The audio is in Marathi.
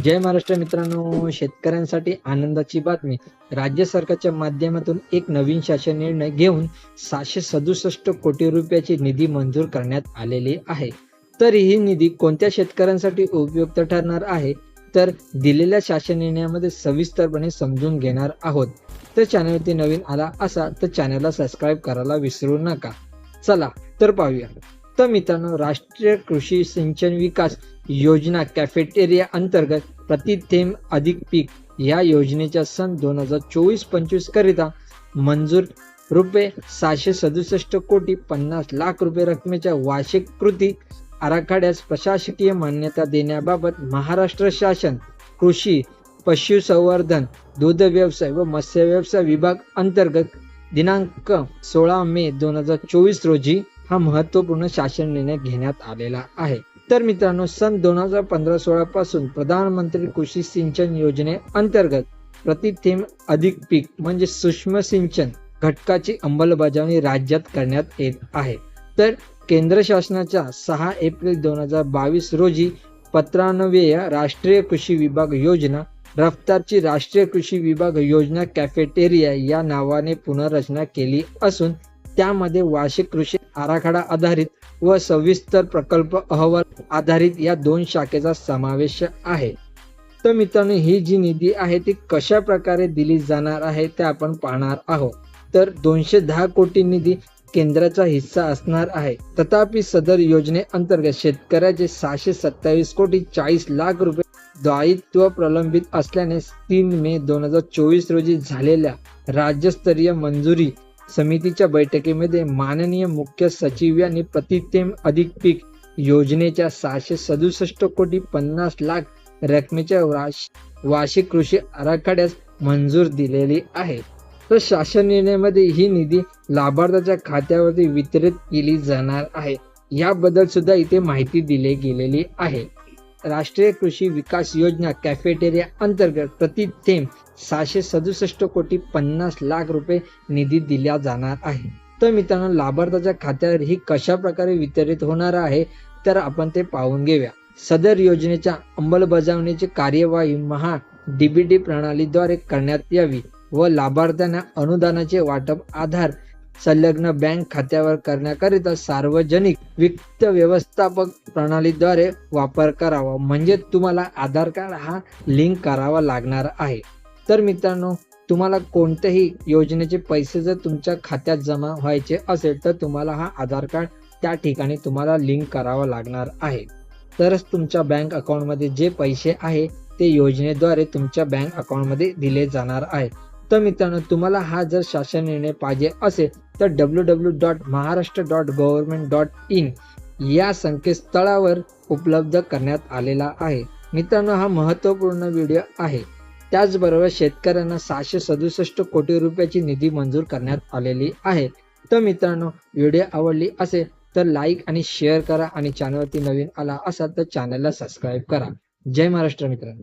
जय महाराष्ट्र मित्रांनो. शेतकऱ्यांसाठी आनंदाची बातमी. राज्य सरकारच्या माध्यमातून एक नवीन शासन निर्णय घेऊन सहाशे सदुसष्ट कोटी रुपयाची निधी मंजूर करण्यात आलेली आहे. तर ही निधी कोणत्या शेतकऱ्यांसाठी उपयुक्त ठरणार आहे? तर दिलेल्या शासन निर्णयामध्ये सविस्तरपणे समजून घेणार आहोत. तर चॅनलवरती नवीन आला असा तर चॅनलला सबस्क्राईब करायला विसरू नका. चला तर पाहूया. तर मित्रांनो राष्ट्रीय कृषी सिंचन विकास योजना कॅफेटेरिया अंतर्गत प्रति थेंब अधिक पीक या योजनेच्या सन दोन हजार चोवीस पंचवीस करिता मंजूर रुपये सहाशे सदुसष्ट कोटी पन्नास लाख रुपये रकमेच्या वार्षिक कृती आराखड्यास प्रशासकीय मान्यता देण्याबाबत महाराष्ट्र शासन कृषी पशुसंवर्धन दूध व्यवसाय व मत्स्य व्यवसाय विभाग अंतर्गत दिनांक सोळा मे दोन हजार चोवीस रोजी हा महत्त्वपूर्ण शासन निर्णय घेण्यात आलेला आहे. तर मित्रांनो सन दोन हजार पंधरा सोळा पासून प्रधानमंत्री कृषी सिंचन योजने अंतर्गत प्रति थेंब अधिक पीक म्हणजे सूक्ष्म सिंचन घटकाची अंमलबजावणी राज्यात करण्यात येत आहे. तर केंद्र शासनाच्या सहा एप्रिल दोन हजार बावीस रोजी पत्रान्वय राष्ट्रीय कृषी विभाग योजना रफ्तारची राष्ट्रीय कृषी विभाग योजना कॅफेटेरिया या नावाने पुनर्रचना केली असून त्यामध्ये वार्षिक कृषी आराखडा आधारित व सविस्तर प्रकल्प अहवाल आधारित या दोन शाखेचा समावेश आहे. तर मित्रांनो ही जी निधी आहे ती कशा प्रकारे दिली जाणार आहे ते आपण पाहणार आहोत. तर दोनशे दहा कोटी निधी केंद्राचा हिस्सा असणार आहे. तथापि सदर योजनेअंतर्गत शेतकऱ्याचे सहाशे सत्तावीस कोटी चाळीस लाख रुपये दायित्व प्रलंबित असल्याने तीन मे दोन हजार चोवीस रोजी झालेल्या राज्यस्तरीय मंजुरी समितीच्या बैठकीमध्ये माननीय मुख्य सचिव यांनी प्रतितेम अधिक पीक योजनेच्या सहाशे सदुसष्ट कोटी पन्नास लाख रकमेच्या वार्ष- वार्षिक कृषी आराखड्यास मंजूर दिलेली आहे. तर शासन निर्णयामध्ये ही निधी लाभार्थ्याच्या खात्यावरती वितरित केली जाणार आहे. याबद्दल सुद्धा इथे माहिती दिली गेलेली आहे. राष्ट्रीय कृषी विकास योजना कॅफेटेरिया अंतर्गत प्रति थेंब सहाशे सदुसष्ट कोटी पन्नास लाख रुपये निधी दिला जाणार आहे. तर मित्रांनो लाभार्थ्याच्या खात्यावर ही कशा प्रकारे वितरित होणार आहे तर आपण ते पाहून घेऊया. सदर योजनेच्या अंमलबजावणीची कार्यवाही महा डीबीटी प्रणालीद्वारे करण्यात यावी व लाभार्थ्यांना अनुदानाचे वाटप आधार संलग्न बँक खात्यावर करण्याकरिता सार्वजनिक वित्त व्यवस्थापक प्रणालीद्वारे वापर करावा. म्हणजे तुम्हाला आधार कार्ड हा लिंक करावा लागणार आहे. तर मित्रांनो तुम्हाला कोणत्याही योजनेचे पैसे जर तुमच्या खात्यात जमा व्हायचे असेल तर तुम्हाला हा आधार कार्ड त्या ठिकाणी तुम्हाला लिंक करावा लागणार आहे. तरच तुमच्या बँक अकाउंटमध्ये जे पैसे आहे ते योजनेद्वारे तुमच्या बँक अकाउंटमध्ये दिले जाणार आहे. तर मित्रांनो तुम्हाला हा जर शासन निर्णय पाहिजे असेल तर W W dot Maharashtra dot government dot in या संकेतस्थळावर उपलब्ध करण्यात आलेला आहे. मित्रांनो हा महत्त्वपूर्ण व्हिडिओ आहे. त्याचबरोबर शेतकऱ्यांना सहाशे सदुसष्ट कोटी रुपयाची निधी मंजूर करण्यात आलेली आहे. तर मित्रांनो व्हिडिओ आवडली असेल तर लाईक आणि शेअर करा आणि चॅनलवरती नवीन आला असाल तर चॅनलला सबस्क्राईब करा. जय महाराष्ट्र मित्रांनो.